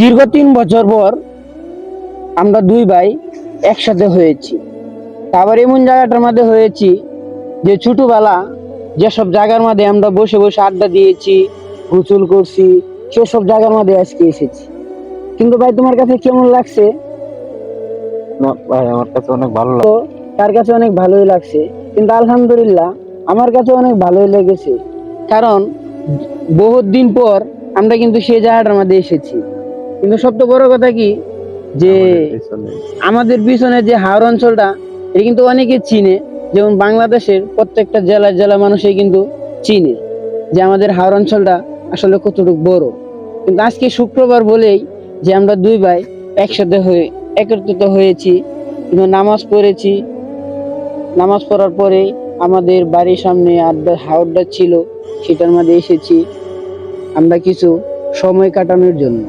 দীর্ঘ তিন বছর পর আমরা দুই ভাই একসাথে হয়েছি। আবার এমন জায়গাটার মধ্যে হয়েছি যে ছোটবেলা যেসব জায়গার মধ্যে আমরা বসে বসে আড্ডা দিয়েছি গোসল করছি সেসব জায়গার মধ্যে আজকে এসেছি। কিন্তু ভাই তোমার কাছে কেমন লাগছে? ভাই আমার কাছে অনেক ভালো তার কাছে অনেক ভালোই লাগছে। কিন্তু আলহামদুলিল্লাহ আমার কাছে অনেক ভালোই লেগেছে। কারণ বহুত দিন পর আমরা কিন্তু সেই জায়গাটার মধ্যে এসেছি। কিন্তু সবচেয়ে বড় কথা কি যে আমাদের পিছনে। যে হাওর অঞ্চলটা এটা কিন্তু অনেকে চিনে। যেমন বাংলাদেশের প্রত্যেকটা জেলা জেলা মানুষই কিন্তু চিনে যে আমাদের হাওর অঞ্চলটা আসলে কতটুকু বড়। কিন্তু আজকে শুক্রবার বলেই যে আমরা দুই ভাই একসাথে হয়ে একত্রিত হয়েছি কিন্তু নামাজ পড়েছি। নামাজ পড়ার পরে আমাদের বাড়ির সামনে আড্ডা হাওড়টা ছিল সেটার মাঝে এসেছি আমরা কিছু সময় কাটানোর জন্য।